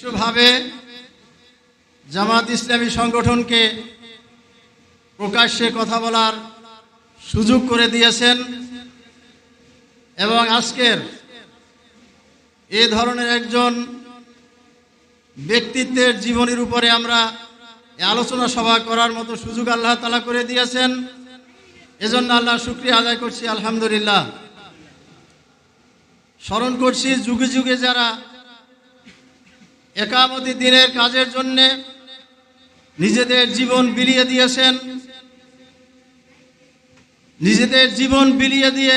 বিশ্বভাবে জামাত ইসলামী সংগঠনকে প্রকাশ্যে কথা বলার সুযোগ করে দিয়েছেন এবং আজকের এ ধরনের একজন ব্যক্তিত্বের জীবনের উপরে আমরা আলোচনা সভা করার মতো সুযোগ আল্লাহ তালা করে দিয়েছেন। এজন্য আল্লাহ শুক্রিয়া আদায় করছি, আলহামদুলিল্লাহ। স্মরণ করছি, যুগে যুগে যারা একামতি দিনের কাজের জন্যে নিজেদের জীবন বিলিয়ে দিয়েছেন। নিজেদের জীবন বিলিয়ে দিয়ে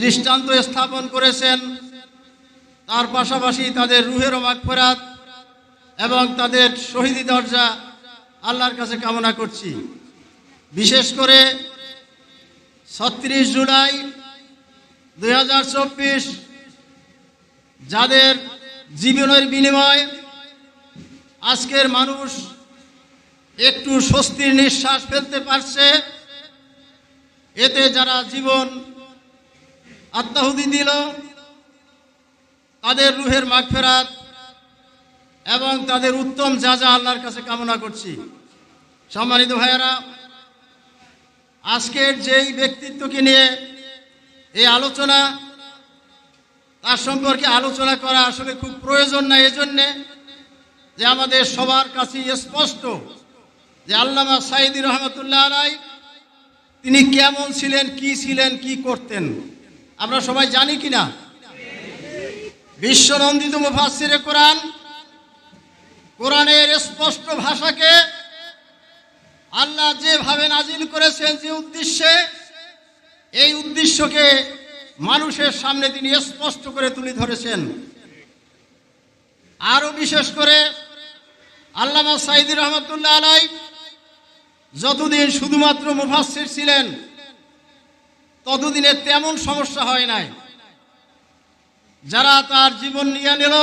দৃষ্টান্ত স্থাপন করেছেন। তার পাশাপাশি তাদের রুহের অবাক মাগফেরাত এবং তাদের শহীদি দরজা আল্লাহর কাছে কামনা করছি। বিশেষ করে ছত্রিশ জুলাই দু হাজার চব্বিশ, যাদের জীবনের বিনিময়ে আজকের মানুষ একটু স্বস্তির নিঃশ্বাস ফেলতে পারছে। এতে যারা জীবন আত্মাহুতি দিল, তাদের রুহের মাগফেরাত এবং তাদের উত্তম যা যা আল্লাহর কাছে কামনা করছি। সম্মানিত ভাইয়েরা, আজকের যেই ব্যক্তিত্বকে নিয়ে এই আলোচনা তার সম্পর্কে আলোচনা করা আসলে খুব প্রয়োজন না। এজন্যে যে আমাদের সবার কাছে স্পষ্ট যে আল্লামা সাইদি রহমতুল্লাহ আলাই তিনি কেমন ছিলেন, কি ছিলেন, কি করতেন। আমরা সবাই জানি কি না বিশ্বনন্দিত মুফাসিরে কোরআন, কোরআনের স্পষ্ট ভাষাকে আল্লাহ যেভাবে নাজিল করেছেন, যে উদ্দেশ্যে, এই উদ্দেশ্যকে মানুষের সামনে তিনি স্পষ্ট করে তুলে ধরেছেন। আরও বিশেষ করে আল্লামা সাইদি রহমতুল্লাহ আলাই যতদিন শুধুমাত্র মুফাসির ছিলেন, ততদিনে তেমন সমস্যা হয় নাই। যারা তার জীবন নিয়ে নিল,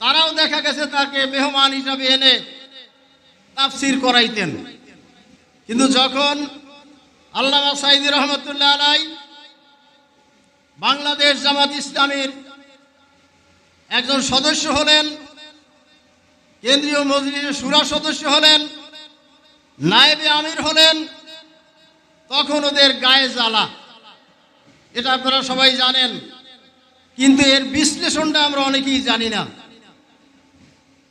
তারাও দেখা গেছে তাকে মেহমান হিসাবে এনে তাফসির করাইতেন। কিন্তু যখন আল্লামা সাইদি রহমতুল্লাহ আলাই বাংলাদেশ জামাত ইসলামীর একজন সদস্য হলেন, কেন্দ্রীয় মজলিসের সুরা সদস্য হলেন, নায়েবে আমির হলেন, তখন ওদের গায়ে জ্বালা। এটা আপনারা সবাই জানেন, কিন্তু এর বিশ্লেষণটা আমরা অনেকেই জানি না।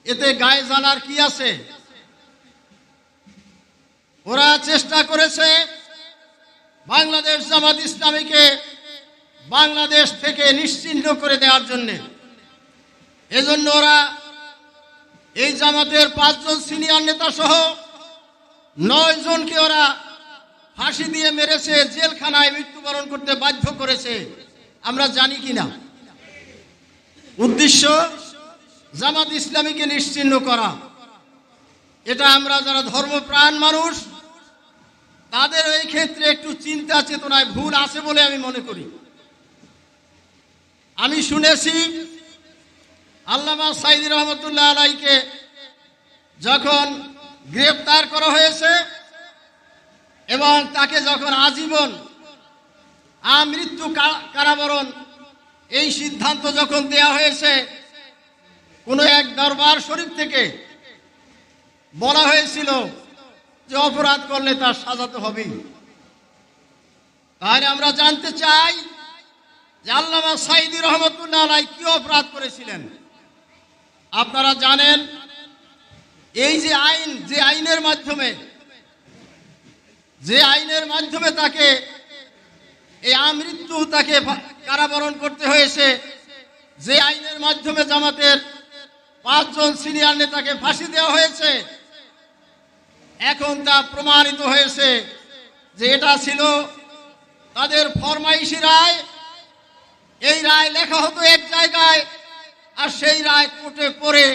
এতে গায়ে জ্বালার কি আছে? ওরা চেষ্টা করেছে বাংলাদেশ জামাত ইসলামীকে বাংলাদেশ থেকে নিশ্চিহ্ন করে দেওয়ার জন্য। এজন্য ওরা এই জামাতের পাঁচজন সিনিয়র নেতা সহ নয় জনকে ওরা ফাঁসি দিয়ে মেরেছে, জেলখানায় মৃত্যুবরণ করতে বাধ্য করেছে। আমরা জানি কি না উদ্দেশ্য জামাত ইসলামীকে নিশ্চিহ্ন করা। এটা আমরা যারা ধর্মপ্রাণ মানুষ, তাদের এই ক্ষেত্রে একটু চিন্তা চেতনায় ভুল আছে বলে আমি মনে করি। আমি শুনেছি আল্লামা সাইদি রহমতুল্লাহ আলাইকে যখন গ্রেপ্তার করা হয়েছে এবং তাকে যখন আজীবন আমৃত্যু কারাবরণ এই সিদ্ধান্ত যখন দেয়া হয়েছে, কোনো এক দরবার শরীফ থেকে বলা হয়েছিল যে অপরাধ করলে তার সাজাতে হবে তাহলে আমরা জানতে চাই যে আল্লামা সাইদি রহমতুল্লাহ আলাই কি অপরাধ করেছিলেন? আপনারা জানেন, এই যে আইন, যে আইনের মাধ্যমে, যে আইনের মাধ্যমে তাকে, এই আমৃত্যু তাকে কারাবরণ করতে হয়েছে, যে আইনের মাধ্যমে জামাতের পাঁচজন সিনিয়র নেতাকে ফাঁসি দেওয়া হয়েছে, এখন তা প্রমাণিত হয়েছে যে এটা ছিল তাদের ফরমাইশি রায় এই রায় লেখা হতো এক জায়গায় আর সেই রায় কোর্টে পড়ে